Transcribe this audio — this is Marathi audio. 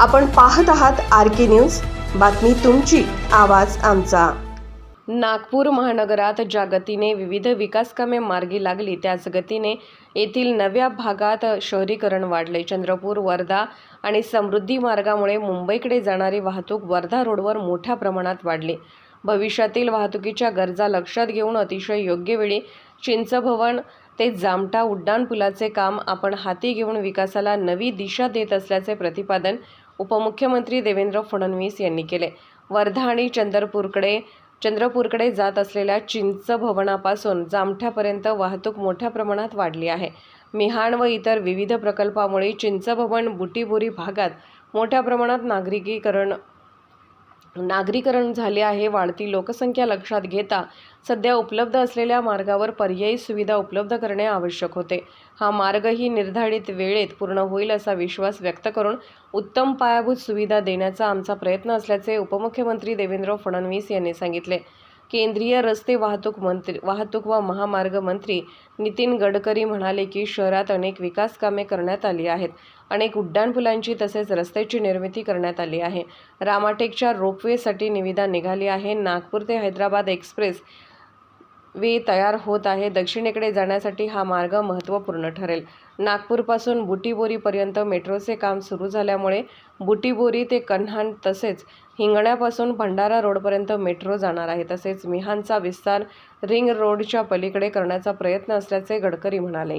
आपण पाहत आहात आर के न्यूज. बातमी तुमची आवाज आमचा. नागपूर महानगरात ज्या गतीने विविध विकासकामे मार्गी लागली त्याच गतीने येथील नव्या भागात शहरीकरण वाढले. चंद्रपूर वर्धा आणि समृद्धी मार्गामुळे मुंबईकडे जाणारी वाहतूक वर्धा रोडवर मोठ्या प्रमाणात वाढली. भविष्यातील वाहतुकीच्या गरजा लक्षात घेऊन अतिशय योग्य वेळी चिंचभवन ते जामटा उड्डाणपुलाचे काम आपण हाती घेऊन विकासाला नवी दिशा देत असल्याचे प्रतिपादन उपमुख्यमंत्री देवेंद्र फडणवीस यांनी केले. वर्धा आणि चंद्रपूरकडे चंद्रपूरकडे जात असलेल्या चिंच भवनापासून जामठ्यापर्यंत वाहतूक मोठ्या प्रमाणात वाढली आहे. मिहान व इतर विविध प्रकल्पामुळे चिंचभवन बुटीबोरी भागात मोठ्या प्रमाणात नागरिकीकरण नागरीकरण झाले आहे वाढती लोकसंख्या लक्षात घेता सध्या उपलब्ध असलेल्या मार्गावर पर्यायी सुविधा उपलब्ध करणे आवश्यक होते. हा मार्गही निर्धारित वेळेत पूर्ण होईल असा विश्वास व्यक्त करून उत्तम पायाभूत सुविधा देण्याचा आमचा प्रयत्न असल्याचे उपमुख्यमंत्री देवेंद्र फडणवीस यांनी सांगितले. केंद्रीय रस्ते वाहतूक मंत्री वाहतूक व महामार्ग मंत्री नितीन गडकरी म्हणाले की शहरात अनेक विकास कामे करण्यात आली आहेत. अनेक उड्डाणपुलांची तसेच रस्त्याची निर्मिती करण्यात आली आहे. रामाटेकच्या रोपवेसाठी निविदा निघाली आहे. नागपूर ते हैदराबाद एक्सप्रेस वे तयार होत आहे. दक्षिणेकडे जाण्यासाठी हा मार्ग महत्त्वपूर्ण ठरेल. नागपूरपासून बुटीबोरीपर्यंत मेट्रोचे काम सुरू झाल्यामुळे बुटीबोरी ते कन्हान तसेच हिंगण्यापासून भंडारा रोडपर्यंत मेट्रो जाणार आहे. तसेच मिहानचा विस्तार रिंग रोडच्या पलीकडे करण्याचा प्रयत्न असल्याचे गडकरी म्हणाले.